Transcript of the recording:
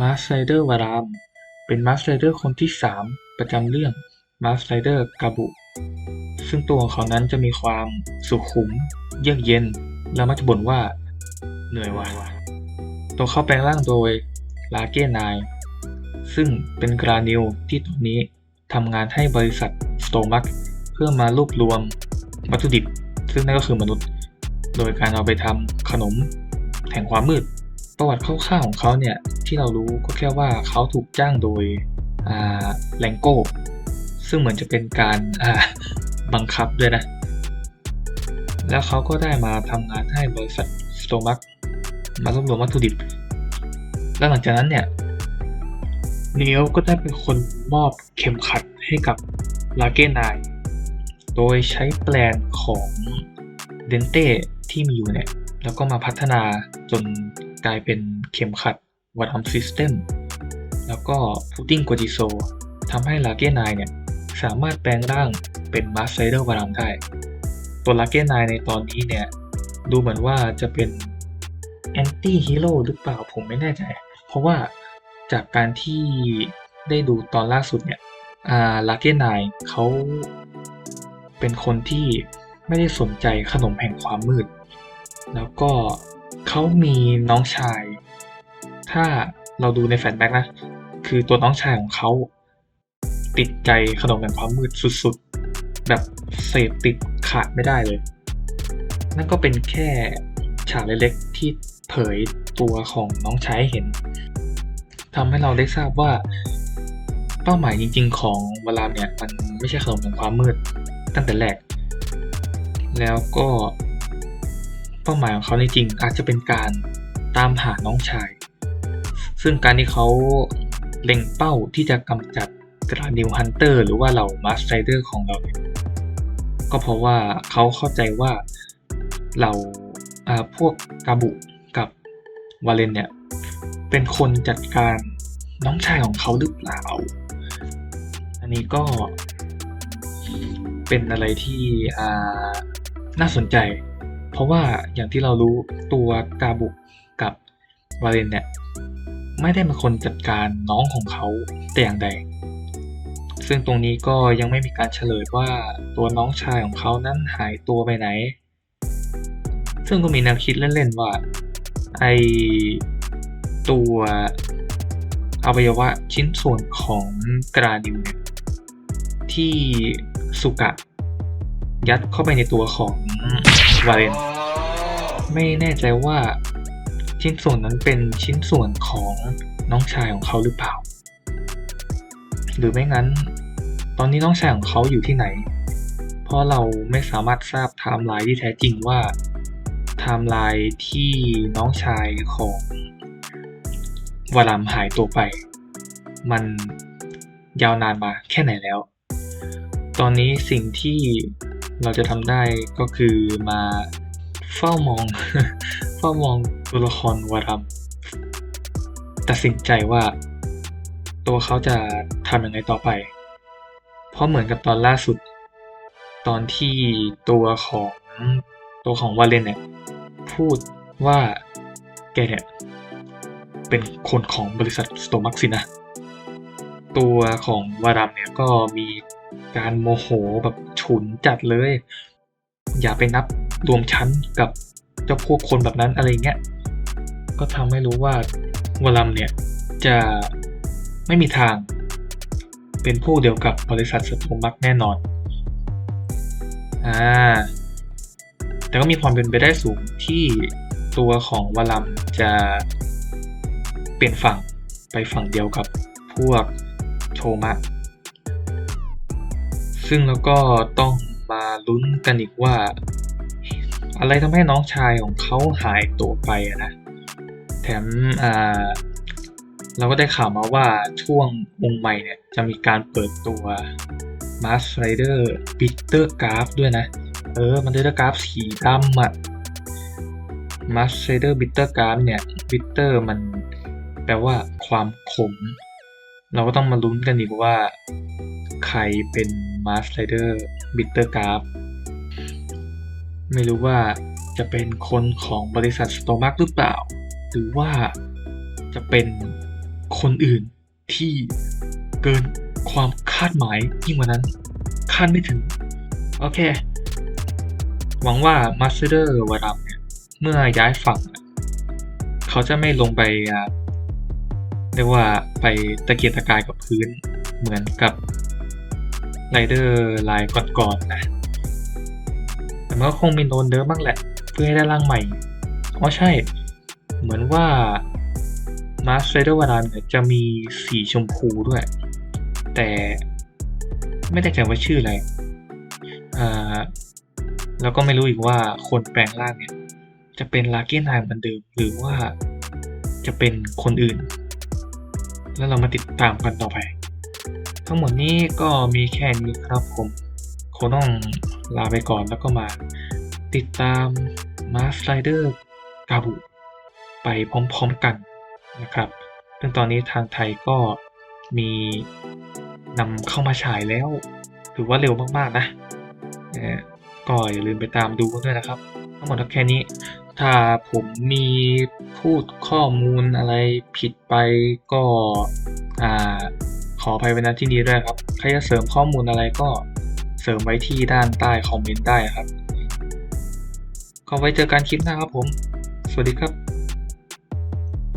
มาสไ r เดอร์วาราม เป็นมาสไ r เดอร์คนที่ 3 ประจำเรื่องมาสไ r เดอร์กาบุ ซึ่งตัวของเขานั้นจะมีความสุขุม เยือกเย็น และมักจะบ่นว่า เหนื่อยว่ะตัวเขาแปลงร่างโดยลาเก้นาย ซึ่งเป็นกรานิลที่ตอนนี้ทำงานให้บริษัทสโตมักเพื่อมารวบรวมวัตถุดิบ ซึ่งนั่นก็คือมนุษย์ โดยการเอาไปทำขนมแห่งความมืด ประวัติคร่าวๆของเขาเนี่ยที่เรารู้ก็แค่ว่าเขาถูกจ้างโดยแลงโก้ซึ่งเหมือนจะเป็นการบังคับด้วยนะ แล้วเขาก็ได้มาทำงานให้บริษัทสโตมักมารวบรวมวัตถุดิบ แล้วหลังจากนั้นเนี่ยเนียวก็ได้เป็นคนมอบเข็มขัดให้กับลาเกนาย โดยใช้แปลนของเดนเต้ที่มีอยู่เนี่ย แล้วก็มาพัฒนาจนกลายเป็นเข็มขัดวัดอัมซิสเต็มแล้วก็พุดดิ้งกัวจิโซทำให้ลาเก้นายเนี่ย สามารถแปลงร่างเป็นมาสไซเดอร์วารัมได้ ตัวลาเก้นายในตอนนี้เนี่ย ดูเหมือนว่าจะเป็นแอนตี้ฮีโร่หรือเปล่าผมไม่แน่ใจ เพราะว่าจากการที่ได้ดูตอนล่าสุดเนี่ยอ่าลาเก้นายเขาเป็นคนที่ไม่ได้สนใจขนมแห่งความมืด แล้วก็เขามีน้องชาย ถ้าเราดูในแฟลชแบ็กนะ คือตัวน้องชายของเขาติดใจขนมแห่งความมืดสุดๆ แบบเสพติดขาดไม่ได้เลย นั่นก็เป็นแค่ฉากเล็กๆที่เผยตัวของน้องชายหเห็นทำให้เราได้ทราบว่าเป้าหมายจริง ๆ ของวลามเนี่ยมันไม่ใช่ขนมแห่งความมืดตั้งแต่แรก แล้วก็ ป้าหมายของเขาในจริงอาจจะเป็นการตามหาน้องชาย ซึ่งการที่เขาเล็งเป้าที่จะกำจัดกรานิวฮันเตอร์หรือว่าเหล่ามาสไ r เดอร์ของเราเนี่ยก็เพราะว่าเขาเข้าใจว่าเหล่าพวกกาบุกับวาเลนเนี่ย เป็นคนจัดการน้องชายของเขาหรือเปล่า อันนี้ก็เป็นอะไรที่น่าสนใจ ราะว่าอย่างที่เรารู้ตัวกาบุกับวาเลนเนี่ยไม่ได้เป็นคนจัดการน้องของเขาแต่อย่างใด ซึ่งตรงนี้ก็ยังไม่มีการเฉลยว่าตัวน้องชายของเขานั้นหายตัวไปไหน ซึ่งก็มีแนวคิดเล่นๆว่าไอตัวอวัยวะชิ้นส่วนของกราดิวเนี่ยที่สุกะยัดเข้าไปในตัวของ วาเลนไม่แน่ใจว่าชิ้นส่วนนั้นเป็นชิ้นส่วนของน้องชายของเขาหรือเปล่า หรือไม่งั้น ตอนนี้น้องชายของเขาอยู่ที่ไหน เพราะเราไม่สามารถทราบไทม์ไลน์ที่แท้จริงว่าไทม์ไลน์ที่น้องชายของวารามหายตัวไป มันยาวนานมาแค่ไหนแล้ว ตอนนี้สิ่งที่ เราจะทำได้ก็คือมาเฝ้ามอง เฝ้ามองตัวละครวารามตัดสินใจว่า ตัวเขาจะทำยังไงต่อไป เพราะเหมือนกับตอนล่าสุด ตอนที่ตัวของตัวของวาเลนเนี่ยพูดว่าแกเนี่ยเป็นคนของบริษัทสโตมักสินะ ตัวของวารัมเนี่ยก็มี การโมโหแบบฉุนจัดเลย อย่าไปนับรวมชั้นกับเจ้าพวกคนแบบนั้นอะไรเงี้ย ก็ทำให้รู้ว่าวารัมเนี่ยจะไม่มีทาง เป็นผู้เดียวกับบริษัทสโตมักแน่นอน อ่า แต่ก็มีความเป็นไปได้สูงที่ตัวของวารัมจะเปลี่ยนฝั่งไปฝั่งเดียวกับพวกโทมะ ซึ่งแล้วก็ต้องมาลุ้นกันอีกว่า อะไรทำให้น้องชายของเขาหายตัวไปนะ แถมอ่าเราก็ได้ข่าวมาว่าช่วงองค์ใหม่เนี่ยจะมีการเปิดตัว Mask Rider Bitter Graph ด้วยนะ เออ มันได้กราฟสีดำอะ Mask Rider Bitter Graph เนี่ย Bitter มันแปลว่าความขม เราก็ต้องมาลุ้นกันอีกว่า ใครเป็น มาสไลเดอร์บิตเตอร์กราฟไม่รู้ว่าจะเป็นคนของบริษัทสโตมักหรือเปล่า หรือว่าจะเป็นคนอื่นที่เกินความคาดหมายยิ่งกว่านั้น คาดไม่ถึง โอเค หวังว่ามาสเตอร์วารัมเนี่ยเมื่อย้ายฝั่ง เขาจะไม่ลงไปเรียกว่าไปตะเกียกตะกายกับพื้นเหมือนกับ ไรเดอร์ลายก่อนๆนะแต่มันก็คงมีโดนเดิมบ้างแหละ เพื่อให้ได้ร่างใหม่อ๋อใช่ เหมือนว่ามาสเตอร์วารัมเนี่ยจะมีสีชมพูด้วย แต่ไม่แน่ใจว่าชื่ออะไรอ่าแล้วก็ไม่รู้อีกว่าคนแปลงร่างเนี่ย จะเป็นลาเกียนไฮเหมือนเดิมหรือว่าจะเป็นคนอื่น แล้วเรามาติดตามกันต่อไป ทั้งหมดนี้ก็มีแค่นี้ครับผมคงต้องลาไปก่อนแล้วก็มา ติดตามมาสไลเดอร์กาบุไปพร้อมๆกันนะครับ ซึ่งตอนนี้ทางไทยก็มีนำเข้ามาฉายแล้ว ถือว่าเร็วมากๆนะเอ่อก็อย่าลืมไปตามดูด้วยนะครับ ทั้งหมดแค่นี้ ถ้าผมมีพูดข้อมูลอะไรผิดไปก็ ออภัยไว้ณที่นี้ด้วยครับ ใครจะเสริมข้อมูลอะไรก็เสริมไว้ที่ด้านใต้คอมเมนต์ได้ครับ ก็ไว้เจอกันคลิปหน้าครับผม สวัสดีครับ